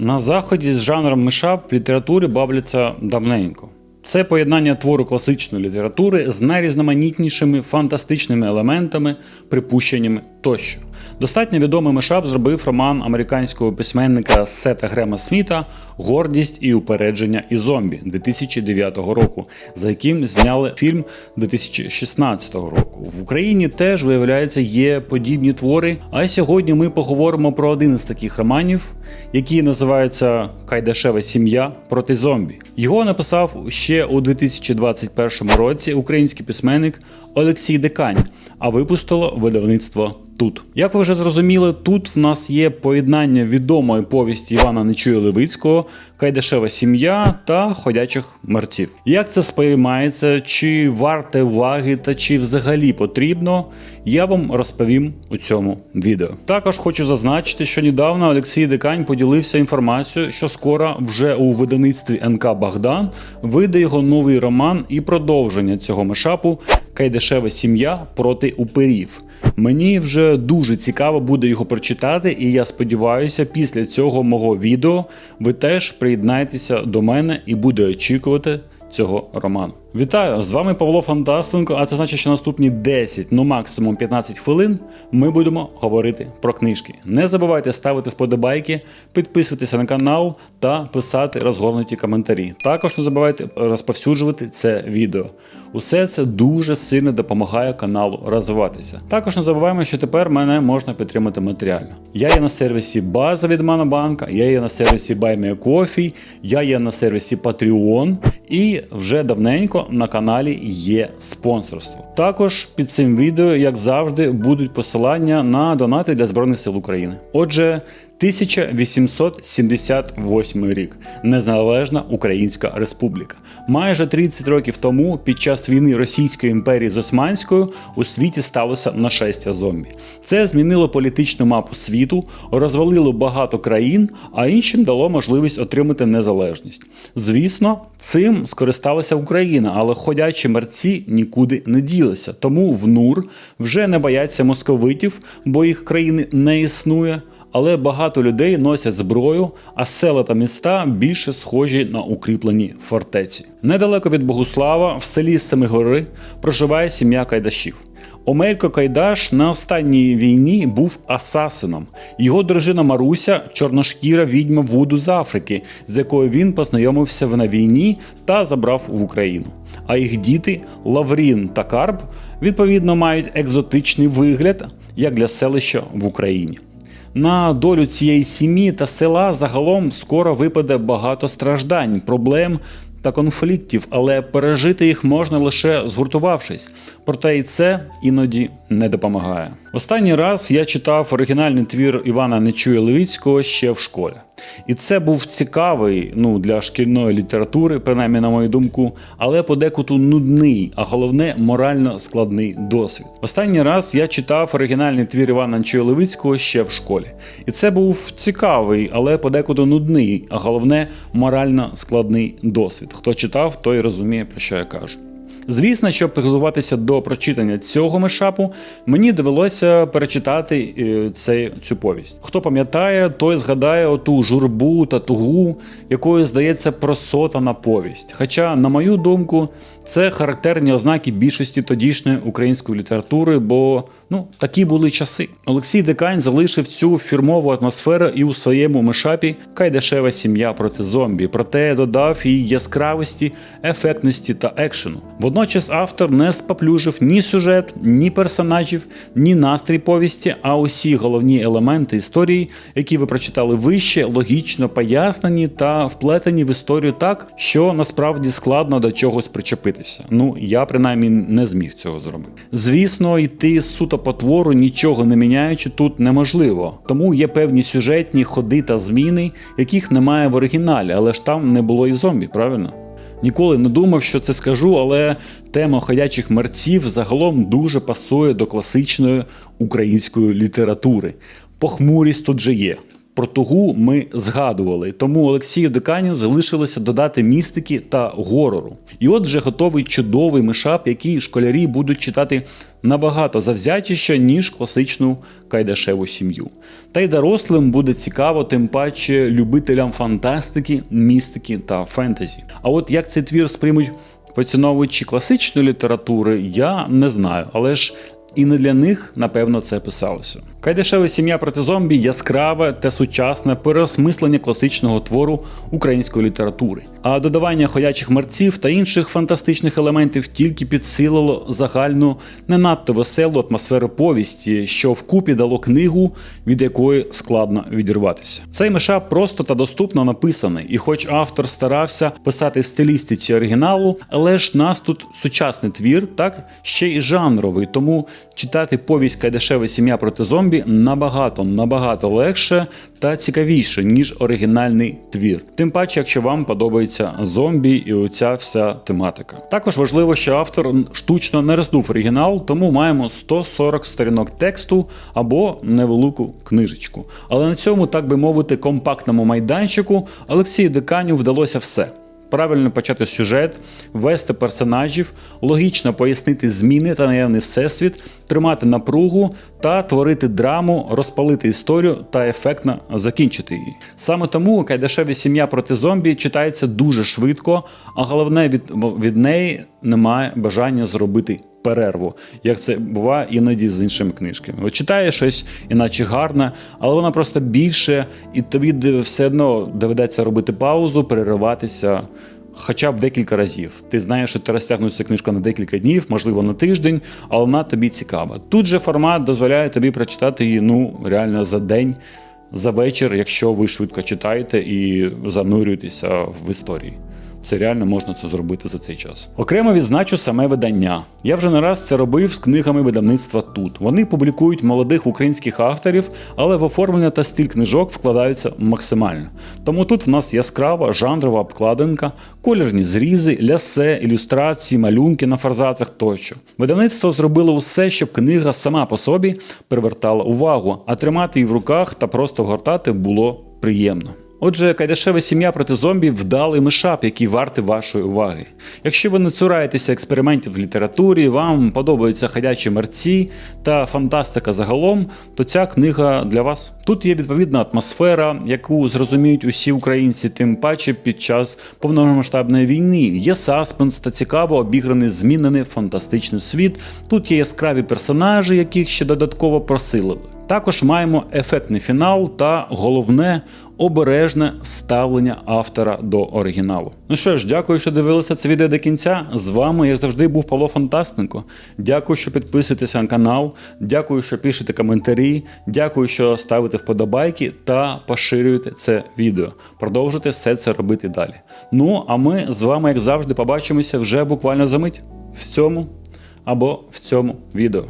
На заході з жанром мешап в літературі бавляться давненько. Це поєднання твору класичної літератури з найрізноманітнішими фантастичними елементами, припущеннями тощо. Достатньо відомий мишап зробив роман американського письменника Сета Грема Сміта Гордість і упередження і зомбі 2009 року, за яким зняли фільм 2016 року. В Україні теж виявляється є подібні твори. А сьогодні ми поговоримо про один із таких романів, який називається Кайдашева сім'я проти зомбі. Його написав ще у 2021 році український письменник Олексій Декань, а випустило видавництво тут. Як ви вже зрозуміли, тут в нас є поєднання відомої повісті Івана Нечуя Левицького, Кайдашева сім'я та ходячих мерців. Як це сприймається, чи варте уваги та чи взагалі потрібно, я вам розповім у цьому відео. Також хочу зазначити, що недавно Олексій Декань поділився інформацією, що скоро вже у видавництві НК Богдан вийде його новий роман і продовження цього мешапу Кайдашева сім'я проти упирів. Мені вже дуже цікаво буде його прочитати, і я сподіваюся, після цього мого відео ви теж приєднаєтеся до мене і буде очікувати цього роману. Вітаю! З вами Павло Фантастенко, а це значить, що наступні 10, ну максимум 15 хвилин ми будемо говорити про книжки. Не забувайте ставити вподобайки, підписуватися на канал та писати розгорнуті коментарі. Також не забувайте розповсюджувати це відео. Усе це дуже сильно допомагає каналу розвиватися. Також не забуваємо, що тепер мене можна підтримати матеріально. Я є на сервісі База від Монобанка, я є на сервісі BuyMeACoffee, я є на сервісі Patreon і вже давненько на каналі є спонсорство. Також під цим відео, як завжди, будуть посилання на донати для Збройних сил України. Отже, 1878 рік Незалежна Українська Республіка. Майже 30 років тому, під час війни Російської імперії з Османською, у світі сталося нашестя зомбі. Це змінило політичну мапу світу, розвалило багато країн, а іншим дало можливість отримати незалежність. Звісно, цим скористалася Україна, але ходячі мерці нікуди не ділися. Тому в НУР вже не бояться московитів, бо їх країни не існує. Але багато людей носять зброю, а села та міста більше схожі на укріплені фортеці. Недалеко від Богуслава, в селі Семигори, проживає сім'я Кайдашів. Омелько Кайдаш на останній війні був асасином. Його дружина Маруся чорношкіра відьма Вуду з Африки, з якою він познайомився на війні та забрав в Україну. А їх діти Лаврін та Карп відповідно мають екзотичний вигляд як для селища в Україні. На долю цієї сім'ї та села загалом скоро випаде багато страждань, проблем та конфліктів, але пережити їх можна лише згуртувавшись. Проте і це іноді не допомагає. Останній раз я читав оригінальний твір Івана Нечуя Левіцького ще в школі. І це був цікавий ну, для шкільної літератури, принаймні на мою думку, але подекуту нудний, а головне морально складний досвід. Останній раз я читав оригінальний твір Івана Нечуя Левицького ще в школі. І це був цікавий, але подекуди нудний, а головне морально складний досвід. Хто читав, той розуміє, про що я кажу. Звісно, щоб підготуватися до прочитання цього мешапу, мені довелося перечитати е, цей, цю повість. Хто пам'ятає, той згадає оту журбу та тугу, якою здається просотана повість. Хоча, на мою думку, це характерні ознаки більшості тодішньої української літератури, бо ну такі були часи. Олексій Декань залишив цю фірмову атмосферу і у своєму мешапі Кайдашева сім'я проти зомбі, проте додав їй яскравості, ефектності та екшену. Водночас автор не споплюжив ні сюжет, ні персонажів, ні настрій повісті, а усі головні елементи історії, які ви прочитали вище, логічно пояснені та вплетені в історію так, що насправді складно до чогось причепитися. Ну я принаймні не зміг цього зробити. Звісно, йти суто по твору, нічого не міняючи, тут неможливо. Тому є певні сюжетні ходи та зміни, яких немає в оригіналі, але ж там не було і зомбі, правильно? Ніколи не думав, що це скажу, але тема ходячих мерців загалом дуже пасує до класичної української літератури. Похмурість тут же є. Про тугу ми згадували, тому Олексію Диканю залишилося додати містики та горору. І от вже готовий чудовий мишап, який школярі будуть читати набагато завзятіше, ніж класичну кайдашеву сім'ю. Та й дорослим буде цікаво, тим паче любителям фантастики, містики та фентезі. А от як цей твір сприймуть поціновувачі класичної літератури, я не знаю, але ж. І не для них, напевно, це писалося. Кайдашева сім'я проти зомбі яскраве та сучасне переосмислення класичного твору української літератури. А додавання ходячих мерців та інших фантастичних елементів тільки підсилило загальну не надто веселу атмосферу повісті, що вкупі дало книгу, від якої складно відірватися. Цей мешап просто та доступно написаний, і хоч автор старався писати в стилістиці оригіналу, але ж нас тут сучасний твір, так ще й жанровий, тому читати повість Кайдашева сім'я проти зомбі набагато набагато легше та цікавіше, ніж оригінальний твір. Тим паче, якщо вам подобається зомбі і оця вся тематика. Також важливо, що автор штучно не роздув оригінал, тому маємо 140 сторінок тексту або невелику книжечку. Але на цьому, так би мовити, компактному майданчику Олексію Диканю вдалося все. Правильно почати сюжет, ввести персонажів, логічно пояснити зміни та наявний всесвіт, тримати напругу та творити драму, розпалити історію та ефектно закінчити її. Саме тому Кайдашеві сім'я проти зомбі читається дуже швидко, а головне від, від неї немає бажання зробити перерву, як це буває іноді з іншими книжками. От читаєш щось, іначе гарне, але вона просто більше, і тобі все одно доведеться робити паузу, перериватися. Хоча б декілька разів. Ти знаєш, що ти розтягнув цю книжку на декілька днів, можливо, на тиждень, але вона тобі цікава. Тут же формат дозволяє тобі прочитати її ну, реально за день, за вечір, якщо ви швидко читаєте і занурюєтеся в історії. Це реально можна це зробити за цей час. Окремо відзначу саме видання. Я вже не раз це робив з книгами видавництва тут. Вони публікують молодих українських авторів, але в оформлення та стиль книжок вкладаються максимально. Тому тут в нас яскрава жанрова обкладинка, кольорні зрізи, лясе, ілюстрації, малюнки на фарзацах тощо. Видавництво зробило усе, щоб книга сама по собі привертала увагу, а тримати її в руках та просто гортати було приємно. Отже, Кайдашева сім'я проти зомбі вдалий мишап, який вартий вашої уваги. Якщо ви не цураєтеся експериментів в літературі, вам подобаються ходячі мерці та фантастика загалом, то ця книга для вас. Тут є відповідна атмосфера, яку зрозуміють усі українці, тим паче під час повномасштабної війни. Є саспенс та цікаво обіграний змінений фантастичний світ. Тут є яскраві персонажі, яких ще додатково просилили. Також маємо ефектний фінал та головне обережне ставлення автора до оригіналу. Ну що ж, дякую, що дивилися це відео до кінця. З вами, як завжди, був Павло Фантастенко. Дякую, що підписуєтеся на канал. Дякую, що пишете коментарі. Дякую, що ставите вподобайки та поширюйте це відео. Продовжуйте все це робити далі. Ну а ми з вами, як завжди, побачимося вже буквально за мить в цьому або в цьому відео.